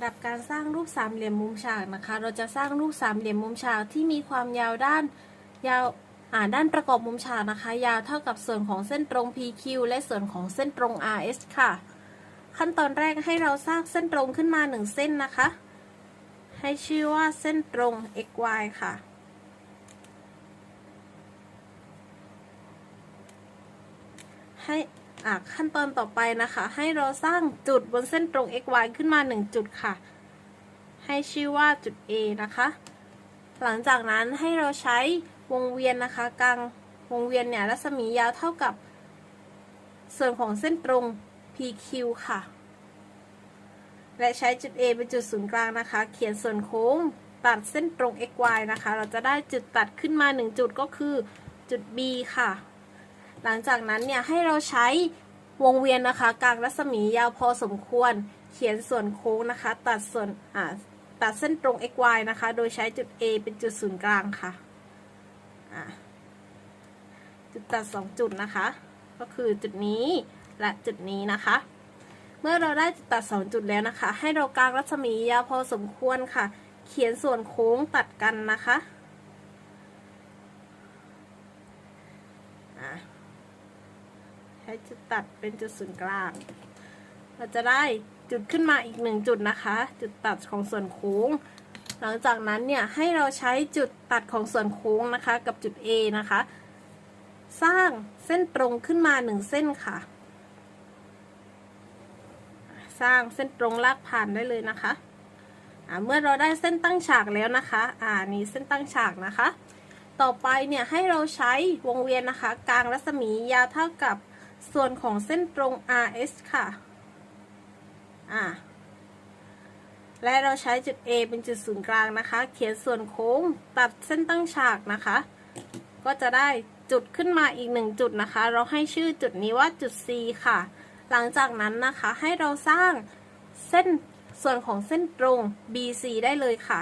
ำดับการสร้างรูปสามเหลี่ยมมุมฉากนะคะ เราจะสร้างรูปสามเหลี่ยมมุมฉากที่มีความยาวด้านยาวอ่าด้านประกอบมุมฉากนะคะ ยาวเท่ากับส่วนของเส้นตรง PQ และส่วนของเส้นตรง RS ค่ะ ขั้นตอนแรกให้เราสร้างเส้นตรงขึ้นมาหนึ่งเส้นนะคะ ให้ชื่อว่าเส้นตรง XY ค่ะ ให้ ขั้นตอนต่อไปนะคะ ให้เราสร้างจุดบนเส้นตรง xy ขึ้นมา 1 จุดค่ะ ให้ชื่อว่าจุด A นะคะ หลังจากนั้นให้เราใช้วงเวียนนะคะกลางวงเวียนเนี่ยรัศมียาวเท่ากับ ส่วนของเส้นตรง PQ ค่ะ และใช้จุด A เป็นจุดศูนย์กลางนะคะ เขียนส่วนโค้งตัดเส้นตรง xy นะคะ เราจะได้จุดตัดขึ้นมา 1 จุดก็คือจุด B ค่ะ หลังจากนั้นเนี่ยให้เราใช้วงเวียนนะคะ กลางรัศมียาวพอสมควร เขียนส่วนโค้งนะคะ ตัดส่วนอ่าตัดเส้นตรง xy นะคะ โดยใช้จุด A เป็นจุดศูนย์กลางค่ะอ่าจุดตัด 2 จุดนะคะ ก็คือจุดนี้และจุดนี้นะคะ เมื่อเราได้จุดตัด 2 จุดแล้วนะคะ ให้เรากางรัศมียาวพอสมควรค่ะ เขียนส่วนโค้งตัดกันนะคะอ่า ใช้จุดตัดเป็นจุดศูนย์กลาง เราจะได้จุดขึ้นมาอีกหนึ่งจุดนะคะ จุดตัดของส่วนโค้ง หลังจากนั้นเนี่ยให้เราใช้จุดตัดของส่วนโค้งนะคะ กับจุด A นะคะ สร้างเส้นตรงขึ้นมาหนึ่งเส้นค่ะ สร้างเส้นตรงลากผ่านได้เลยนะคะอ่าเมื่อเราได้เส้นตั้งฉากแล้วนะคะ อ่า นี่เส้นตั้งฉากนะคะ ต่อไปเนี่ยให้เราใช้วงเวียนนะคะ กลางรัศมียาวเท่ากับ ส่วนของเส้นตรง RS ค่ะ อ่า และเราใช้จุด A เป็นจุดศูนย์กลางนะคะ เขียนส่วนโค้งตัดเส้นตั้งฉากนะคะ ก็จะได้จุดขึ้นมาอีกหนึ่งจุดนะคะ เราให้ชื่อจุดนี้ว่าจุด C ค่ะ หลังจากนั้นนะคะให้เราสร้างเส้นส่วนของเส้นตรง BC ได้เลยค่ะ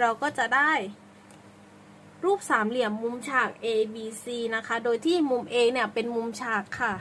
เราก็จะได้ รูปสามเหลี่ยมมุมฉาก A B C นะคะ โดยที่มุม A เนี่ยเป็นมุมฉากค่ะ